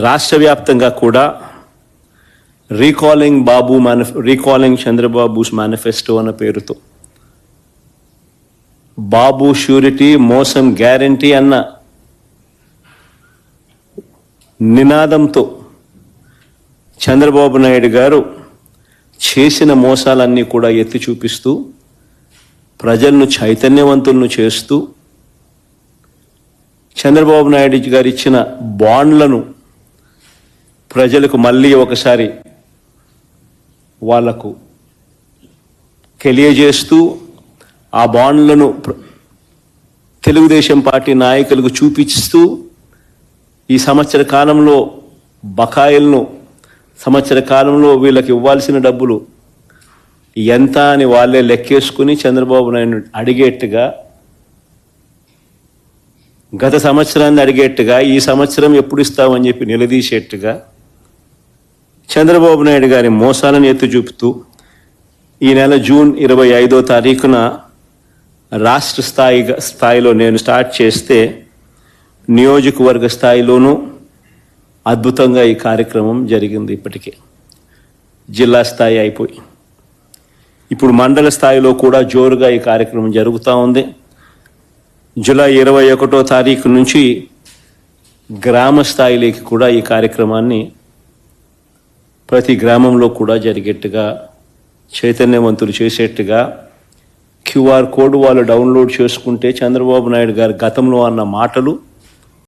రాష్ట్ర వ్యాప్తంగా కూడా రీకాలింగ్ బాబు మేనిఫ్ రీకాలింగ్ చంద్రబాబుస్ మేనిఫెస్టో అన్న పేరుతో బాబు షూరిటీ మోసం గ్యారంటీ అన్న నినాదంతో చంద్రబాబు నాయుడు గారు చేసిన మోసాలన్నీ కూడా ఎత్తి చూపిస్తూ ప్రజలను చైతన్యవంతులను చేస్తూ చంద్రబాబు నాయుడు గారు ఇచ్చిన బాండ్లను ప్రజలకు మళ్ళీ ఒకసారి వాళ్ళకు తెలియజేస్తూ ఆ బాండ్లను తెలుగుదేశం పార్టీ నాయకులకు చూపిస్తూ ఈ సంవత్సర కాలంలో బకాయిలను సంవత్సర కాలంలో వీళ్ళకి ఇవ్వాల్సిన డబ్బులు ఎంత అని వాళ్ళే లెక్కేసుకుని చంద్రబాబు నాయుడు అడిగేట్టుగా గత సంవత్సరాన్ని అడిగేట్టుగా ఈ సంవత్సరం ఎప్పుడు ఇస్తామని చెప్పి నిలదీసేట్టుగా చంద్రబాబు నాయుడు గారి మోసాలను ఎత్తి చూపుతూ ఈ నెల జూన్ ఇరవై ఐదో తారీఖున రాష్ట్ర స్థాయి స్థాయిలో నేను స్టార్ట్ చేస్తే నియోజకవర్గ స్థాయిలోనూ అద్భుతంగా ఈ కార్యక్రమం జరిగింది ఇప్పటికే. జిల్లా స్థాయి అయిపోయి. ఇప్పుడు మండల స్థాయిలో కూడా జోరుగా ఈ కార్యక్రమం జరుగుతూ ఉంది. జూలై ఇరవై ఒకటో తారీఖు నుంచి గ్రామ స్థాయిలోకి కూడా ఈ కార్యక్రమాన్ని ప్రతి గ్రామంలో కూడా జరిగేట్టుగా చైతన్యవంతులు చేసేట్టుగా క్యూఆర్ కోడ్ వాళ్ళు డౌన్లోడ్ చేసుకుంటే చంద్రబాబు నాయుడు గారు గతంలో అన్న మాటలు